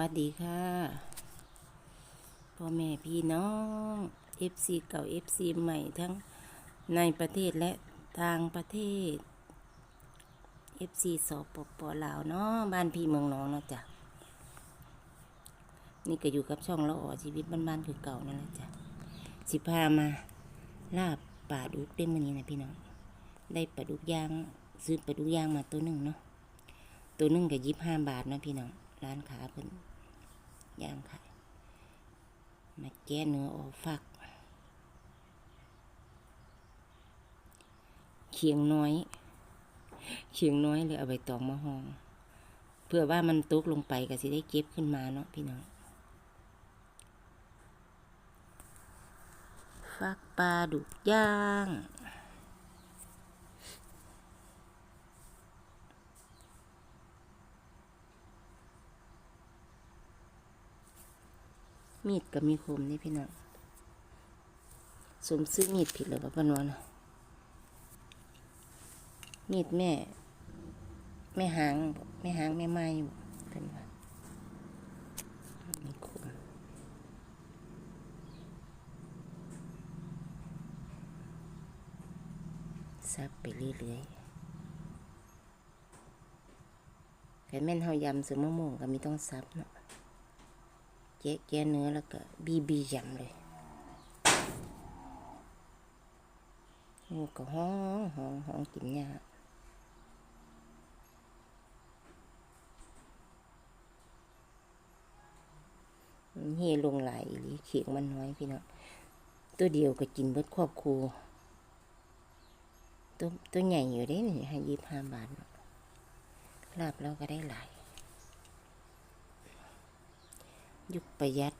วัสดีค่ะพ่อแม่พี่น้อง FC เก่า FC ใหม่ทั้งในประเทศและต่างประเทศ FC สปปลาวเนาะบ้านพี่เมืองน้องเนาะจ้ะนี่ก็อยู่กับช่องละอ่อชีวิตบ้านๆคือเก่านั่นแหละจ้ะสิพามาลาบป่าดุกได้มื่อนี้นะพี่น้องได้ปลาดุกย่างซื้อปลาดุกย่างมาตัวหนึ่งเนาะตัวหนึ่งก็ยิบห้าบาทนะพี่น้องร้านขาเพิ่น ย่างขายมาแก้เนื้อออกฟัก เขียงน้อย เขียงน้อยเลยเอาใบตองมาหองเพื่อว่ามันตกลงไปก็สิได้เก็บขึ้นมาเนาะพี่น้องฟักปลาดุกย่าง มีดกับมีคมนี่พี่น้องสมซื้อมีดผิดหรือเปล่าปนวนะมีดแม่ แม่หางแม่หางแม่ไม้บ่เป็นว่ามีคมซับไปเรื่อยๆแต่แม่นเฮายำเสือมะม่วงก็มีต้องซับเนาะ แกะแกะเนื้อแล้วก็บีบียำเลยโอ้ก็ห้องห้องห้องกินยานเฮลงหลายอีหลีเขียงมันน้อยพี่น้องตัวเดียวก็กินเบิดครอบครัวตัวตัวใหญ่อยู่ได้หนี่ให้ยี่ห้าบาทเนาะลาบแล้วก็ได้หลาย ยุคประหยัด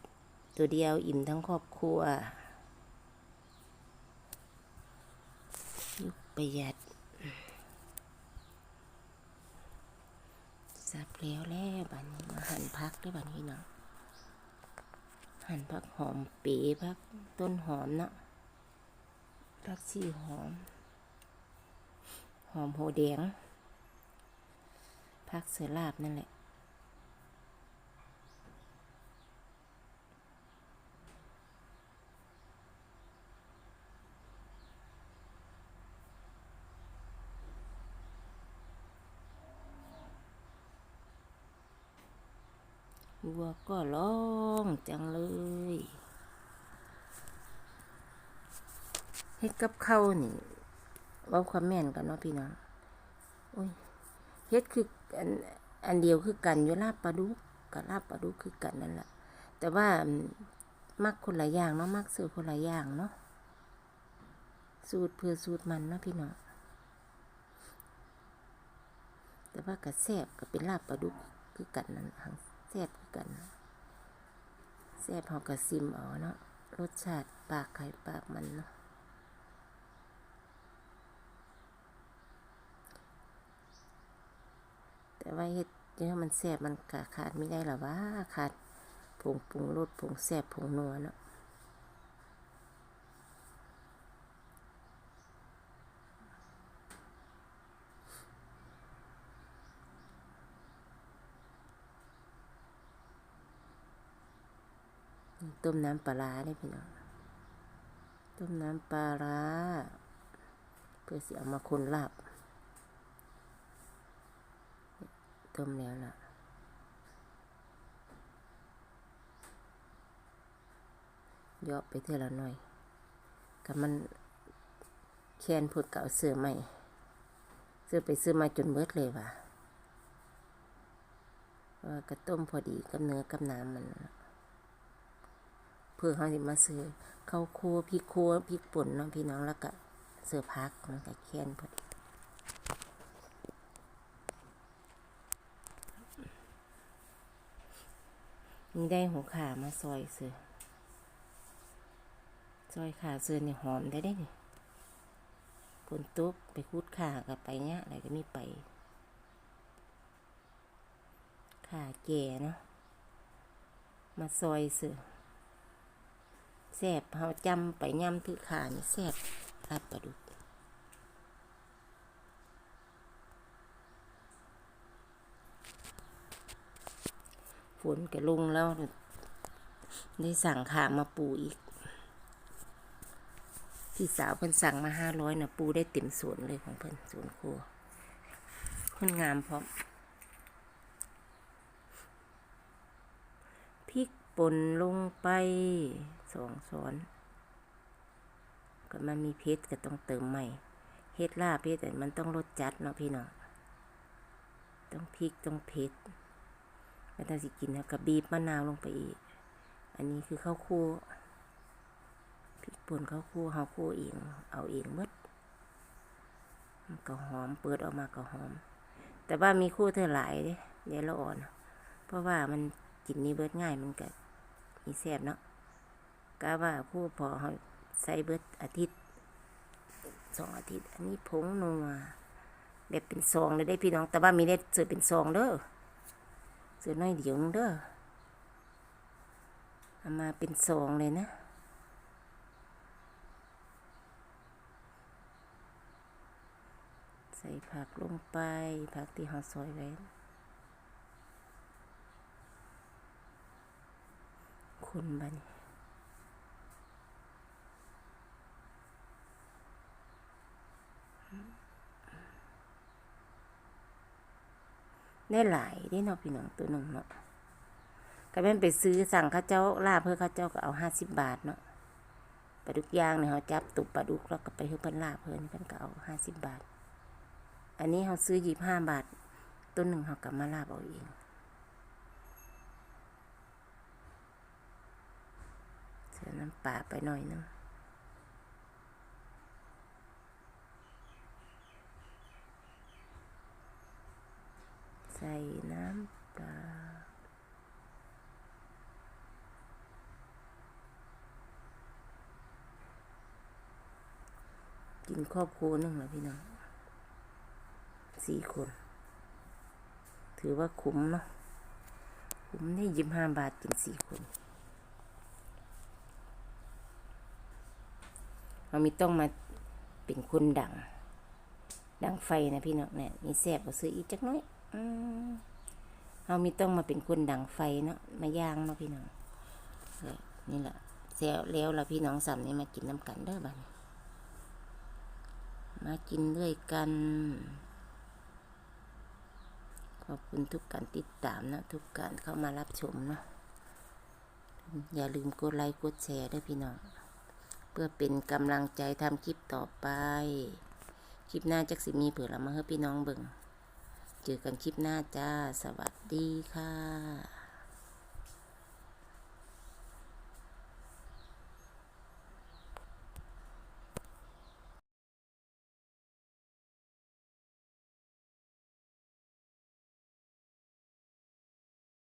ตัวเดียวอิ่มทั้งครอบครัว ยุคประหยัดสับแล้วแล้วบันี้มาหั่นพักด้วยบัดนี้เนาะหั่นพักหอมปีพักต้นหอมเนาะพักชีหอม หอมโหแดงพักเสือลาบนั่นแหละัวก็ร้องจังเลยเฮ็ดกับข้าวนี่ว่าความแม่นกันเนาะพี่น้องโอ้ยเฮ็ดคืออันอันเดียวคือกันอยู่ลาบปลาดุกกับลาบปลาดุกคือกันนั่นแหละแต่ว่ามักคนละอย่างเนาะมักซื้อคนละอย่างเนาะสูตรเพื่อสูตรมันเนาะพี่น้องแต่ว่ากระแซบก็เป็นลาบปลาดุกคือกันนั่นล่ะหั่น แซ่บกันแซ่บเฮากระซิมเอาเนาะรสชาติปากไข่ปากมันเนาะแต่ว่าเฮ็ดเนี่ยมันแซ่บมันก็ขาดไม่ได้หรอว่าขาดผงปรุงรสผงแซ่บผงนัวเนาะ ต้มน้ำปลาร้าได้พี่น้องต้มน้ำปลาร้าเพื่อสิเอามาคนลาบต้มแล้วล่ะเยอะไปเท่าละหน่อยกับมันแคนพูดเก่าเสื้อใหม่เสื้อไปซื้อมาจนเบิดเลยว่ะว่ากระต้มพอดีกับเนื้อกับน้ำมันนะ เพื่อเขาจะมาซื้อข้าวคั่วพริกคั่วพริกป่นเนาะพี่น้องแล้วก็เสื้อพักมันก็แคนพอดีมีได้หัวขามาซอยเสือซอยขาเสือเนี่ยหอมได้ได้นี่ฝนตกไปคูดขากับไปเนี้ยอะไรก็มีไปขาแก่เนาะมาซอยเสือ แสบเฮาจำไปย่ำถือขานี่แสบรับประดุกฝนก็ลงแล้ว ได้สั่งขามาปูอีก พี่สาวเพิ่นสั่งมาห้าร้อยนะปูได้เต็มสวนเลยของเพิ่นสวนครัวเพิ่นงามพร้อมพริกป่นลงไป สองช้อนก็มันมีเพชรก็ต้องเติมใหม่เฮ็ดลาบเพชรแต่มันต้องรสจัดเนาะพี่น้องต้องพริกต้องเผ็ดแล้วถ้าสิกินก็บีบมะนาวลงไปอีก อันนี้คือข้าวคั่วพริกป่นข้าวคั่วเฮาคั่วเองเอาเองมดมันก็หอมเปิดออกมาก็หอม แต่ว่ามีคั่วเธอหลายเด้เดี๋ยวเราอ่อน เพราะว่ามันกินนี่เบิดง่ายมันก็มีแซ่บเนาะ กะว่าคั่พอเฮาใส่เบิดอาทิตย์สองอาทิตย์ อันนี้ผงนัวแบบเป็นซองเลยได้พี่น้อง แต่ว่ามีได้เสือเป็นซองเด้อเสือน้อยเดียวนึงเด้อเอามาเป็นซองเลยนะใส่ผักลงไป ผักที่เราซอยไว้คนบัน ได้หลายได้เนาะพี่น้องตัวหนึ่งเนาะก็แม่นไปซื้อสั่งข้าเจ้าลาบเพื่อข้าเจ้าก็เอาห้าสิบบาทเนาะปลาดุกย่างเนี่ยเขาจับตุบปลาดุกแล้วก็ไปเพื่อเพิ่นลาบเพิ่นเพิ่นก็เอาห้าสิบบาท อันนี้เขาซื้อยี่ห้าบาทต้นหนึ่งเขากลับมาลาบเอาเองใส่น้ำปลาไปหน่อยนึง น้ำปลากินครอบครัวหนึ่งแล้วพี่น้องสี่คน ถือว่าคุ้มเนาะคุ้มได้ยี่ห้าบาทกินสี่คนเรามีต้องมาเป็นคนดัง ดังไฟนะพี่น้องเนี่ยมีแสบก็ซื้ออีกจักน้อย เรามีต้องมาเป็นคนดังไฟเนาะมาย่างเนาะพี่น้องเนี่แหละแซวแล้วเราพี่น้องสามนี่มากินน้ำกันเด้อบ้านมากินด้วยกัน ขอบคุณทุกการติดตามนะ ทุกการเข้ามารับชมเนาะอย่าลืมกดไลค์กดแชร์ด้วยพี่น้อง เพื่อเป็นกำลังใจทำคลิปต่อไป คลิปหน้าจักสิมีเผื่อเรามาให้พี่น้องเบิ่ง เจอกันคลิปหน้าจ้า สวัสดีค่ะ